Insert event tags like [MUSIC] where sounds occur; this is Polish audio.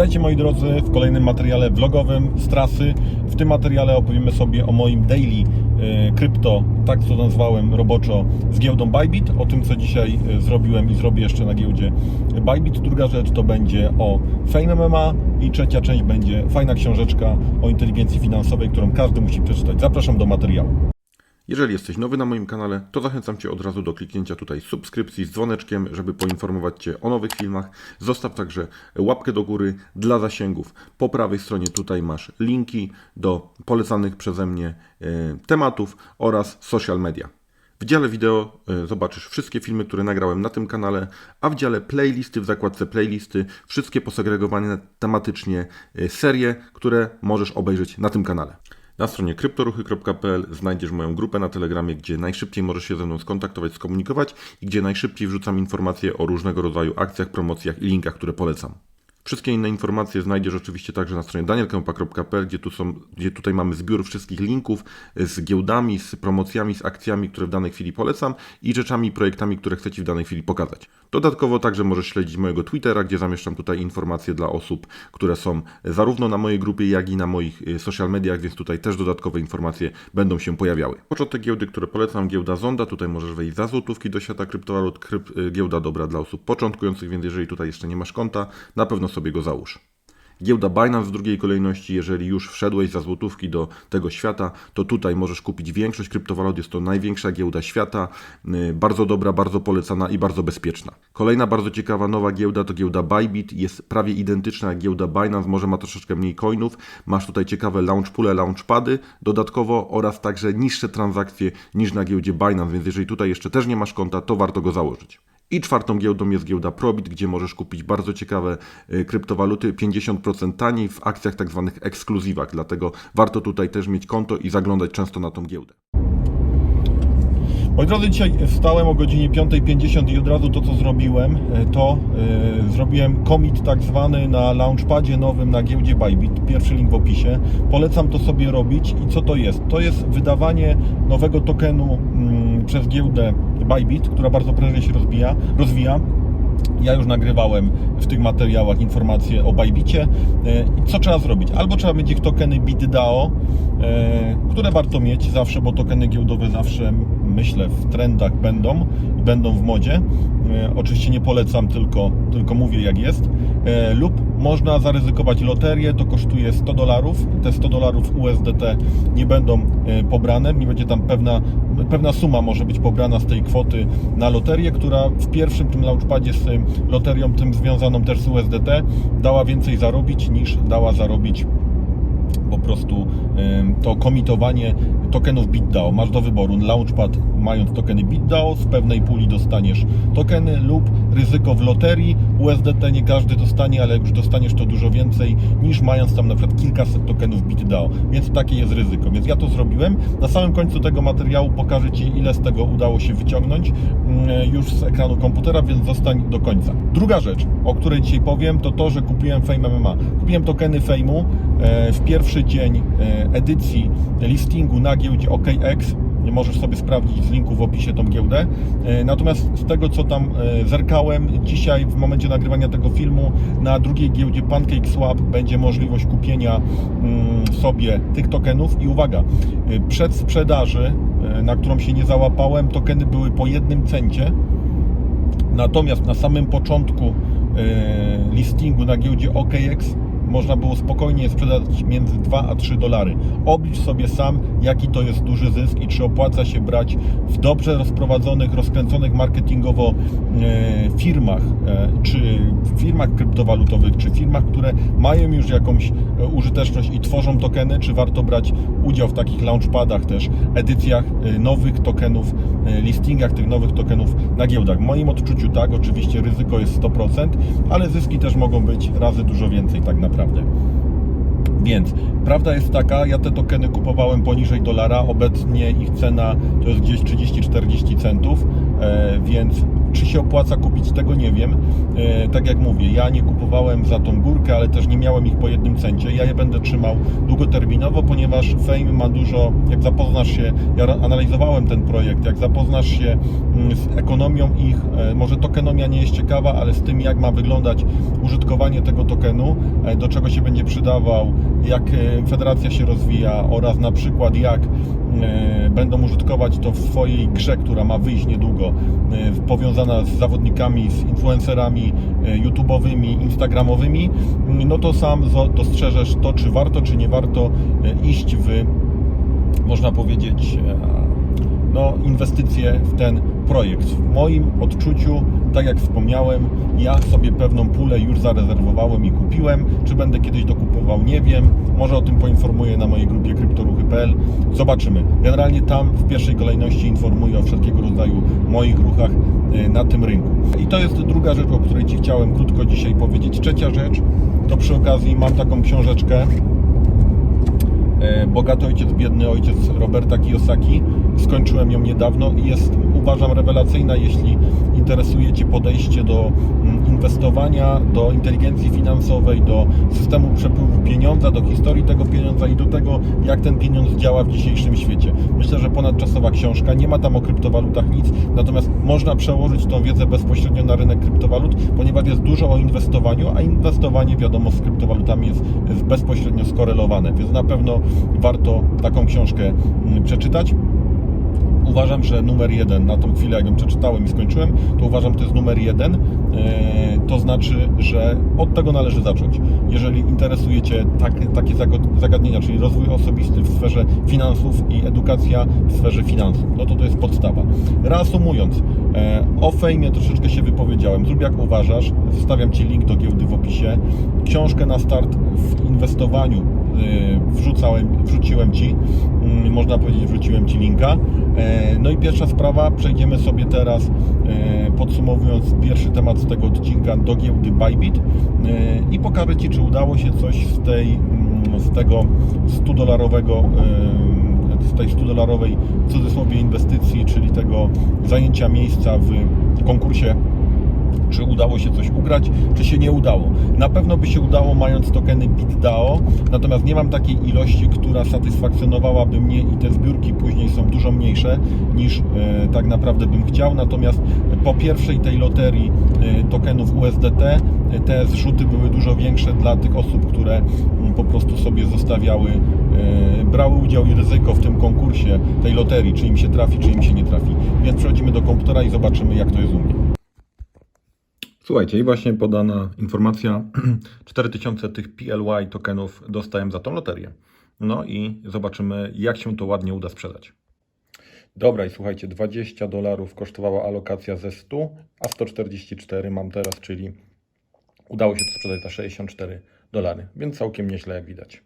Witajcie moi drodzy w kolejnym materiale vlogowym z trasy. W tym materiale opowiemy sobie o moim daily e, krypto, tak to nazwałem roboczo, z giełdą Bybit, o tym co dzisiaj e, zrobiłem i zrobię jeszcze na giełdzie Bybit. Druga rzecz to będzie o Fame MMA i trzecia część będzie fajna książeczka o inteligencji finansowej, którą każdy musi przeczytać. Zapraszam do materiału. Jeżeli jesteś nowy na moim kanale, to zachęcam Cię od razu do kliknięcia tutaj subskrypcji z dzwoneczkiem, żeby poinformować Cię o nowych filmach. Zostaw także łapkę do góry dla zasięgów. Po prawej stronie tutaj masz linki do polecanych przeze mnie e, tematów oraz social media. W dziale wideo e, zobaczysz wszystkie filmy, które nagrałem na tym kanale, a w dziale playlisty w zakładce playlisty wszystkie posegregowane tematycznie e, serie, które możesz obejrzeć na tym kanale. Na stronie kryptoruchy.pl znajdziesz moją grupę na Telegramie, gdzie najszybciej możesz się ze mną skontaktować, skomunikować i gdzie najszybciej wrzucam informacje o różnego rodzaju akcjach, promocjach i linkach, które polecam. Wszystkie inne informacje znajdziesz oczywiście także na stronie danielkępa.pl, gdzie, tu są, gdzie tutaj mamy zbiór wszystkich linków z giełdami, z promocjami, z akcjami, które w danej chwili polecam i rzeczami projektami, które chcę Ci w danej chwili pokazać. Dodatkowo także możesz śledzić mojego Twittera, gdzie zamieszczam tutaj informacje dla osób, które są zarówno na mojej grupie, jak i na moich y, social mediach, więc tutaj też dodatkowe informacje będą się pojawiały. Początek giełdy, które polecam, giełda Zonda, tutaj możesz wejść za złotówki do świata kryptowalut, kryp, y, giełda dobra dla osób początkujących, więc jeżeli tutaj jeszcze nie masz konta, na pewno sobie go załóż. Giełda Binance w drugiej kolejności, jeżeli już wszedłeś za złotówki do tego świata, to tutaj możesz kupić większość kryptowalut. Jest to największa giełda świata, yy, bardzo dobra, bardzo polecana i bardzo bezpieczna. Kolejna bardzo ciekawa nowa giełda to giełda Bybit. Jest prawie identyczna jak giełda Binance, może ma troszeczkę mniej coinów. Masz tutaj ciekawe launchpule, launchpady dodatkowo oraz także niższe transakcje niż na giełdzie Binance, więc jeżeli tutaj jeszcze też nie masz konta, to warto go założyć. I czwartą giełdą jest giełda Probit, gdzie możesz kupić bardzo ciekawe y, kryptowaluty 50% taniej w akcjach tak zwanych ekskluzywach. Dlatego warto tutaj też mieć konto i zaglądać często na tą giełdę. Moi drodzy, dzisiaj wstałem o godzinie 5.50 i od razu to, co zrobiłem, e, to e, zrobiłem commit tak zwany na launchpadzie nowym na giełdzie Bybit. Pierwszy link w opisie. Polecam to sobie robić. I co to jest? To jest wydawanie nowego tokenu mm, przez giełdę Bybit, która bardzo prężnie się rozbija, rozwija. Ja już nagrywałem w tych materiałach informacje o Bybicie. E, co trzeba zrobić? Albo trzeba mieć ich tokeny BitDAO, e, które warto mieć zawsze, bo tokeny giełdowe zawsze, myślę, w trendach będą i będą w modzie. E, Oczywiście nie polecam, tylko, tylko mówię jak jest. E, Lub można zaryzykować loterię, to kosztuje 100 dolarów. Te 100 dolarów USDT nie będą e, pobrane, nie będzie tam pewna, pewna suma może być pobrana z tej kwoty na loterię, która w pierwszym tym launchpadzie z e, loterią tym związaną też z USDT dała więcej zarobić niż dała zarobić po prostu to komitowanie tokenów BitDAO. Masz do wyboru Launchpad mając tokeny BitDAO, z pewnej puli dostaniesz tokeny lub ryzyko w loterii. USDT nie każdy dostanie, ale już dostaniesz to dużo więcej niż mając tam na przykład kilkaset tokenów BitDAO. Więc takie jest ryzyko. Więc ja to zrobiłem. Na samym końcu tego materiału pokażę Ci ile z tego udało się wyciągnąć mm, już z ekranu komputera, więc zostań do końca. Druga rzecz, o której dzisiaj powiem, to to, że kupiłem Fame MMA. Kupiłem tokeny Fame'u w pierwszy dzień e, edycji listingu na giełdzie OKX. Możesz sobie sprawdzić z linku w opisie tą giełdę. E, Natomiast z tego co tam e, zerkałem, dzisiaj w momencie nagrywania tego filmu na drugiej giełdzie PancakeSwap będzie możliwość kupienia mm, sobie tych tokenów i uwaga, e, przed sprzedaży, e, na którą się nie załapałem, tokeny były po jednym cencie. Natomiast na samym początku e, listingu na giełdzie OKX można było spokojnie sprzedać między 2 a 3 dolary. Oblicz sobie sam, jaki to jest duży zysk i czy opłaca się brać w dobrze rozprowadzonych, rozkręconych marketingowo e, firmach, e, czy firmach kryptowalutowych, czy firmach, które mają już jakąś e, użyteczność i tworzą tokeny, czy warto brać udział w takich launchpadach też, edycjach nowych tokenów, listingach tych nowych tokenów na giełdach. W moim odczuciu tak, oczywiście ryzyko jest 100%, ale zyski też mogą być razy dużo więcej tak naprawdę. Więc prawda jest taka, ja te tokeny kupowałem poniżej dolara, obecnie ich cena to jest gdzieś 30-40 centów, e, więc Czy się opłaca kupić, tego nie wiem. E, Tak jak mówię, ja nie kupowałem za tą górkę, ale też nie miałem ich po jednym centie. Ja je będę trzymał długoterminowo, ponieważ Fame ma dużo, jak zapoznasz się, ja analizowałem ten projekt, jak zapoznasz się mm, z ekonomią ich, e, może tokenomia nie jest ciekawa, ale z tym jak ma wyglądać użytkowanie tego tokenu, e, do czego się będzie przydawał, jak federacja się rozwija oraz na przykład jak będą użytkować to w swojej grze, która ma wyjść niedługo, e, powiązana z zawodnikami, z influencerami e, YouTube'owymi, Instagramowymi, mm, no to sam dostrzeżesz to, czy warto, czy nie warto e, iść w, można powiedzieć, e, no, inwestycje w ten projekt. W moim odczuciu, tak jak wspomniałem, ja sobie pewną pulę już zarezerwowałem i kupiłem. Czy będę kiedyś dokupował, nie wiem. Może o tym poinformuję na mojej grupie kryptoruchy.pl. Zobaczymy. Generalnie tam w pierwszej kolejności informuję o wszelkiego rodzaju moich ruchach e, na tym rynku. I to jest druga rzecz, o której Ci chciałem krótko dzisiaj powiedzieć. Trzecia rzecz, to przy okazji mam taką książeczkę Bogaty ojciec, biedny ojciec Roberta Kiyosaki. Skończyłem ją niedawno i jest, uważam, rewelacyjna, jeśli interesuje Cię podejście do mm, inwestowania, do inteligencji finansowej, do systemu przepływu pieniądza, do historii tego pieniądza i do tego, jak ten pieniądz działa w dzisiejszym świecie. Myślę, że ponadczasowa książka, nie ma tam o kryptowalutach nic, natomiast można przełożyć tą wiedzę bezpośrednio na rynek kryptowalut, ponieważ jest dużo o inwestowaniu, a inwestowanie, wiadomo, z kryptowalutami jest, bezpośrednio skorelowane, więc na pewno warto taką książkę mm, przeczytać. Uważam, że numer jeden, na tą chwilę jak ją przeczytałem i skończyłem, to uważam, to jest numer jeden. E, To znaczy, że od tego należy zacząć. Jeżeli interesuje Cię tak, takie zagadnienia, czyli rozwój osobisty w sferze finansów i edukacja w sferze finansów, no to to jest podstawa. Reasumując, e, o fejmie troszeczkę się wypowiedziałem. Zrób jak uważasz. Wstawiam Ci link do giełdy w opisie. Książkę na start w inwestowaniu wrzucałem, wrzuciłem Ci. Mm, Można powiedzieć, wrzuciłem Ci linka. E, No i pierwsza sprawa, przejdziemy sobie teraz, e, podsumowując pierwszy temat z tego odcinka, do giełdy Bybit e, i pokażę Ci, czy udało się coś z tej, mm, z tego 100 dolarowego z tej 100 dolarowej w cudzysłowie inwestycji, czyli tego zajęcia miejsca w konkursie czy udało się coś ugrać, czy się nie udało. Na pewno by się udało mając tokeny BitDAO, natomiast nie mam takiej ilości, która satysfakcjonowałaby mnie i te zbiórki później są dużo mniejsze niż e, tak naprawdę bym chciał. Natomiast po pierwszej tej loterii e, tokenów USDT e, te zrzuty były dużo większe dla tych osób, które mm, po prostu sobie zostawiały, e, brały udział i ryzyko w tym konkursie tej loterii, czy im się trafi, czy im się nie trafi. Więc przechodzimy do komputera i zobaczymy jak to jest u mnie. Słuchajcie, i właśnie podana informacja, [CLEARS THROAT] 4000 tych PLY tokenów dostałem za tą loterię. No i zobaczymy, jak się to ładnie uda sprzedać. Dobra, i słuchajcie, 20 dolarów kosztowała alokacja ze 100, a 144 mam teraz, czyli udało się to sprzedać za 64 dolary, więc całkiem nieźle jak widać.